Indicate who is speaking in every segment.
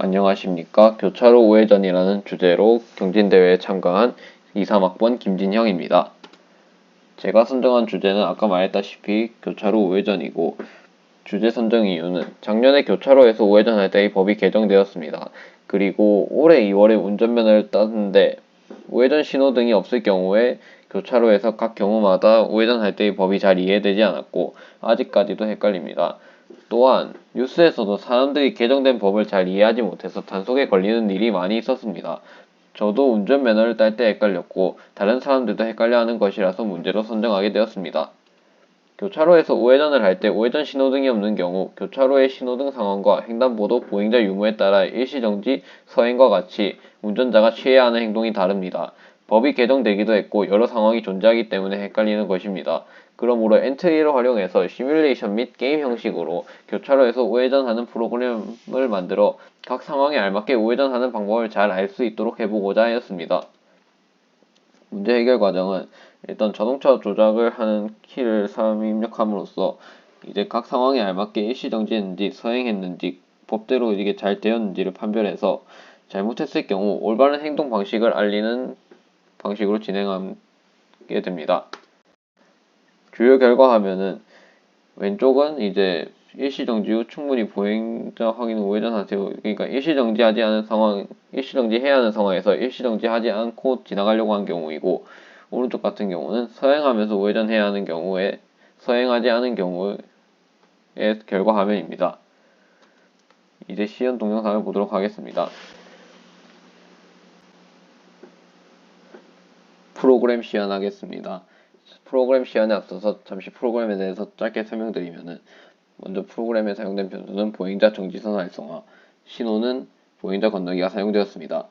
Speaker 1: 안녕하십니까. 교차로 우회전이라는 주제로 경진대회에 참가한 2, 3학번 김진형입니다. 제가 선정한 주제는 아까 말했다시피 교차로 우회전이고 주제 선정 이유는 작년에 교차로에서 우회전할 때이 법이 개정되었습니다. 그리고 올해 2월에 운전면허를 땄는데 우회전 신호등이 없을 경우에 교차로에서 각 경우마다 우회전할 때이 법이 잘 이해되지 않았고 아직까지도 헷갈립니다. 또한 뉴스에서도 사람들이 개정된 법을 잘 이해하지 못해서 단속에 걸리는 일이 많이 있었습니다. 저도 운전 면허를 딸 때 헷갈렸고 다른 사람들도 헷갈려하는 것이라서 문제로 선정하게 되었습니다. 교차로에서 우회전을 할 때 우회전 신호등이 없는 경우 교차로의 신호등 상황과 횡단보도 보행자 유무에 따라 일시정지, 서행과 같이 운전자가 취해야 하는 행동이 다릅니다. 법이 개정되기도 했고 여러 상황이 존재하기 때문에 헷갈리는 것입니다. 그러므로 엔트리를 활용해서 시뮬레이션 및 게임 형식으로 교차로에서 우회전하는 프로그램을 만들어 각 상황에 알맞게 우회전하는 방법을 잘 알 수 있도록 해보고자 하였습니다. 문제 해결 과정은 일단 자동차 조작을 하는 키를 사람이 입력함으로써 이제 각 상황에 알맞게 일시정지했는지 서행했는지 법대로 이게 잘 되었는지를 판별해서 잘못했을 경우 올바른 행동 방식을 알리는 방식으로 진행하게 됩니다. 주요 결과 화면은 왼쪽은 이제 일시정지 후 충분히 보행자 확인 후 우회전 하세요. 그러니까 일시정지하지 않은 상황, 일시정지해야 하는 상황에서 일시정지하지 않고 지나가려고 한 경우이고 오른쪽 같은 경우는 서행하면서 우회전해야 하는 경우에 서행하지 않은 경우의 결과 화면입니다. 이제 시연 동영상을 보도록 하겠습니다. 프로그램 시연하겠습니다. 프로그램 시연에 앞서서 잠시 프로그램에 대해서 짧게 설명드리면은 먼저 프로그램에 사용된 변수는 보행자 정지선 활성화, 신호는 보행자 건너기가 사용되었습니다.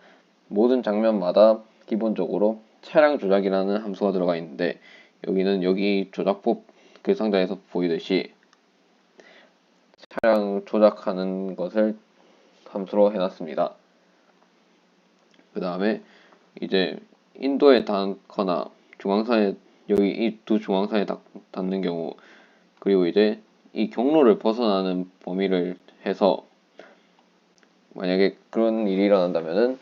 Speaker 1: 모든 장면마다 기본적으로 차량 조작이라는 함수가 들어가 있는데 여기는 여기 조작법 그 상자에서 보이듯이 차량 조작하는 것을 함수로 해놨습니다. 그 다음에 이제 인도에 닿거나 중앙선에 여기 이 두 중앙선에 닿, 닿는 경우 그리고 이제 이 경로를 벗어나는 범위를 해서 만약에 그런 일이 일어난다면은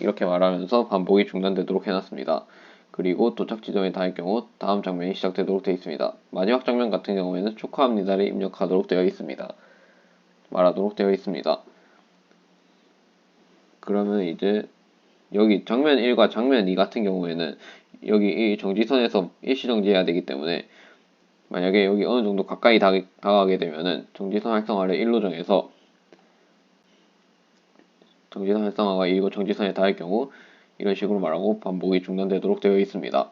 Speaker 1: 이렇게 말하면서 반복이 중단되도록 해놨습니다. 그리고 도착 지점에 닿을 경우 다음 장면이 시작되도록 되어 있습니다. 마지막 장면 같은 경우에는 축하합니다를 입력하도록 되어 있습니다. 말하도록 되어 있습니다. 그러면 이제 여기 장면 1과 장면 2 같은 경우에는 여기 이 정지선에서 일시정지해야 되기 때문에 만약에 여기 어느 정도 가까이 다가가게 되면은 정지선 활성화를 1로 정해서 정지선 활성화가 1이고 정지선에 닿을 경우 이런 식으로 말하고 반복이 중단되도록 되어 있습니다.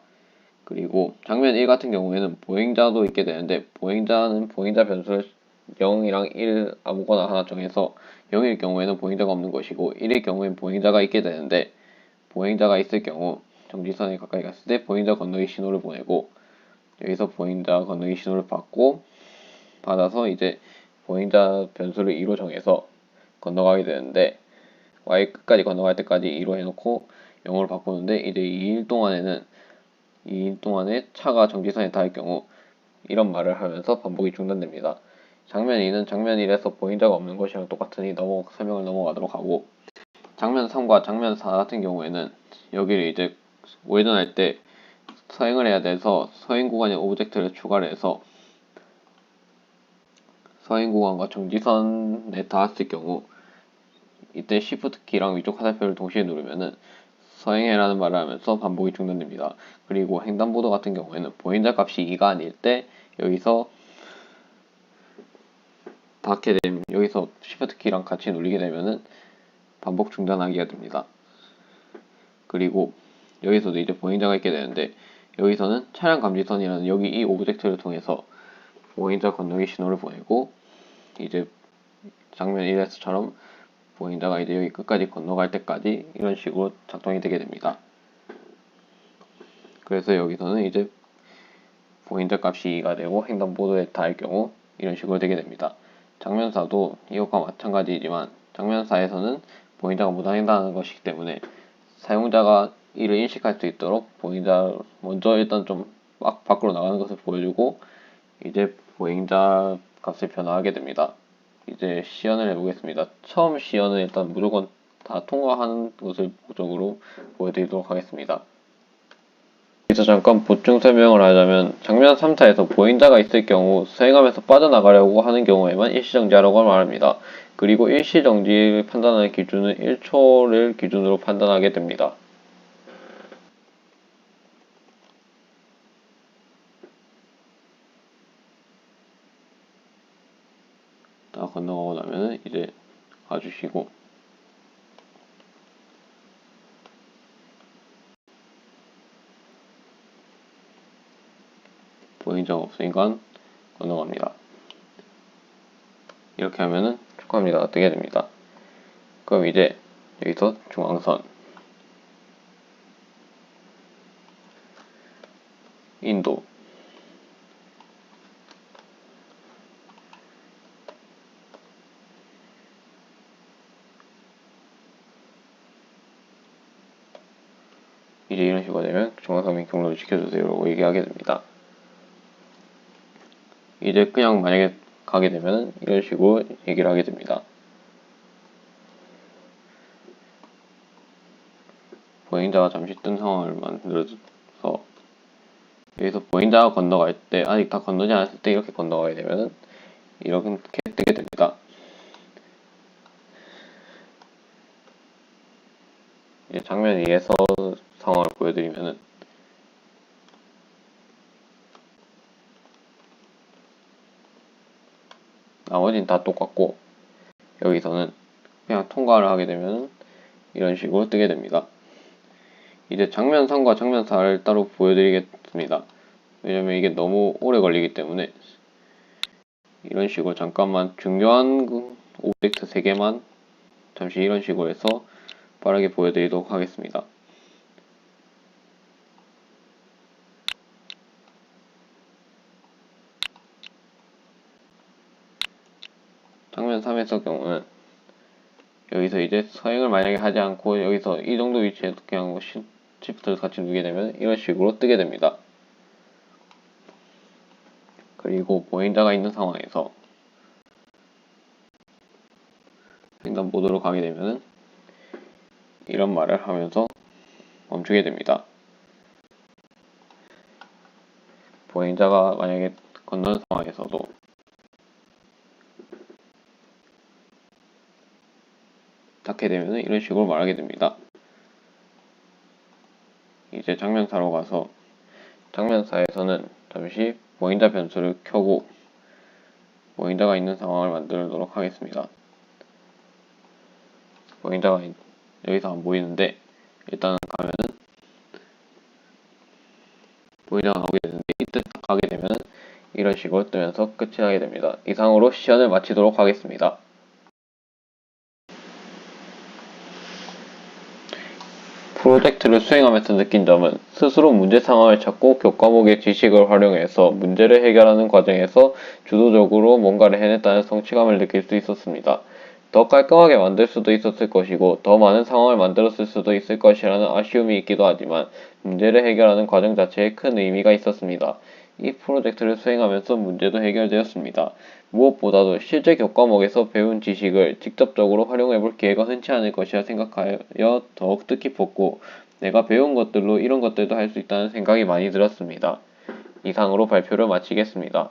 Speaker 1: 그리고 장면 1 같은 경우에는 보행자도 있게 되는데 보행자는 보행자 변수를 0이랑 1 아무거나 하나 정해서 0일 경우에는 보행자가 없는 것이고 1일 경우에는 보행자가 있게 되는데 보행자가 있을 경우 정지선에 가까이 갔을 때 보행자 건너기 신호를 보내고 여기서 보행자 건너기 신호를 받고 받아서 이제 보행자 변수를 2로 정해서 건너가게 되는데 y 끝까지 건너갈 때까지 2로 해놓고 0으로 바꾸는데 이제 2일 동안에는 2일 동안에 차가 정지선에 닿을 경우 이런 말을 하면서 반복이 중단됩니다. 장면 2는 장면 1에서 보행자가 없는 것이랑 똑같으니 넘어 설명을 넘어가도록 하고 장면 3과 장면 4 같은 경우에는 여기를 이제 우회전할 때 서행을 해야 돼서 서행 구간에 오브젝트를 추가를 해서 서행 구간과 정지선에 닿았을 경우 이때 Shift 키랑 위쪽 화살표를 동시에 누르면은 서행해라는 말을 하면서 반복이 중단됩니다. 그리고 횡단보도 같은 경우에는 보행자 값이 2가 아닐 때 여기서 닿게 되면 여기서 Shift 키랑 같이 누르게 되면은 반복 중단하기가 됩니다. 그리고 여기서도 이제 보행자가 있게 되는데 여기서는 차량 감지선이라는 여기 이 오브젝트를 통해서 보행자 건너기 신호를 보내고 이제 장면 1에서처럼 보행자가 이제 여기 끝까지 건너갈 때까지 이런 식으로 작동이 되게 됩니다. 그래서 여기서는 이제 보행자 값이 2가 되고 횡단보도에 닿을 경우 이런 식으로 되게 됩니다. 장면사도 이것과 마찬가지이지만 장면사에서는 보행자가 무단횡단하는 것이기 때문에 사용자가 이를 인식할 수 있도록 보행자 먼저 일단 좀 막 밖으로 나가는 것을 보여주고 이제 보행자 값을 변화하게 됩니다. 이제 시연을 해보겠습니다. 처음 시연은 일단 무조건 다 통과하는 것을 목적으로 보여드리도록 하겠습니다. 여기서 잠깐 보충 설명을 하자면 장면 3타에서 보행자가 있을 경우 수행하면서 빠져나가려고 하는 경우에만 일시정지하라고 말합니다. 그리고 일시정지를 판단하는 기준은 1초를 기준으로 판단하게 됩니다. 다 건너가고 나면은 이제 가주시고 보행자가 없으니까 건너갑니다. 이렇게 하면은 축하합니다. 뜨게 됩니다. 그럼 이제 여기서 중앙선 인도 이제 이런 식으로 되면 중앙선민 경로를 지켜주세요라고 얘기하게 됩니다. 이제 그냥 만약에 가게 되면 이런 식으로 얘기를 하게 됩니다. 보행자가 잠시 뜬 상황을 만들어서 여기서 보행자가 건너갈 때 아직 다 건너지 않았을 때 이렇게 건너가게 되면 이렇게 뜨게 됩니다. 장면 위에서 상황을 보여드리면은 나머지는 다 똑같고 여기서는 그냥 통과를 하게 되면 이런 식으로 뜨게 됩니다. 이제 장면 3과 장면 4를 따로 보여드리겠습니다. 왜냐면 이게 너무 오래 걸리기 때문에 이런 식으로 잠깐만 중요한 그 오브젝트 3개만 잠시 이런 식으로 해서 빠르게 보여드리도록 하겠습니다. 3에서 경우는 여기서 이제 서행을 만약에 하지 않고 여기서 이 정도 위치에서 그냥 시프트를 같이 누르게 되면 이런 식으로 뜨게 됩니다. 그리고 보행자가 있는 상황에서 횡단 모드로 가게 되면 이런 말을 하면서 멈추게 됩니다. 보행자가 만약에 건너는 상황에서도 닿게 되면 이런 식으로 말하게 됩니다. 이제 장면사로 가서 장면사에서는 잠시 보행자 변수를 켜고 보행자가 있는 상황을 만들도록 하겠습니다. 보행자가 여기서 안 보이는데 일단은 가면은 보행자가 나오게 되는데 이때 가게 되면은 이런 식으로 뜨면서 끝이 나게 됩니다. 이상으로 시연을 마치도록 하겠습니다. 프로젝트를 수행하면서 느낀 점은 스스로 문제 상황을 찾고 교과목의 지식을 활용해서 문제를 해결하는 과정에서 주도적으로 뭔가를 해냈다는 성취감을 느낄 수 있었습니다. 더 깔끔하게 만들 수도 있었을 것이고 더 많은 상황을 만들었을 수도 있을 것이라는 아쉬움이 있기도 하지만 문제를 해결하는 과정 자체에 큰 의미가 있었습니다. 이 프로젝트를 수행하면서 문제도 해결되었습니다. 무엇보다도 실제 교과목에서 배운 지식을 직접적으로 활용해 볼 기회가 흔치 않을 것이라 생각하여 더욱 뜻깊었고 내가 배운 것들로 이런 것들도 할 수 있다는 생각이 많이 들었습니다. 이상으로 발표를 마치겠습니다.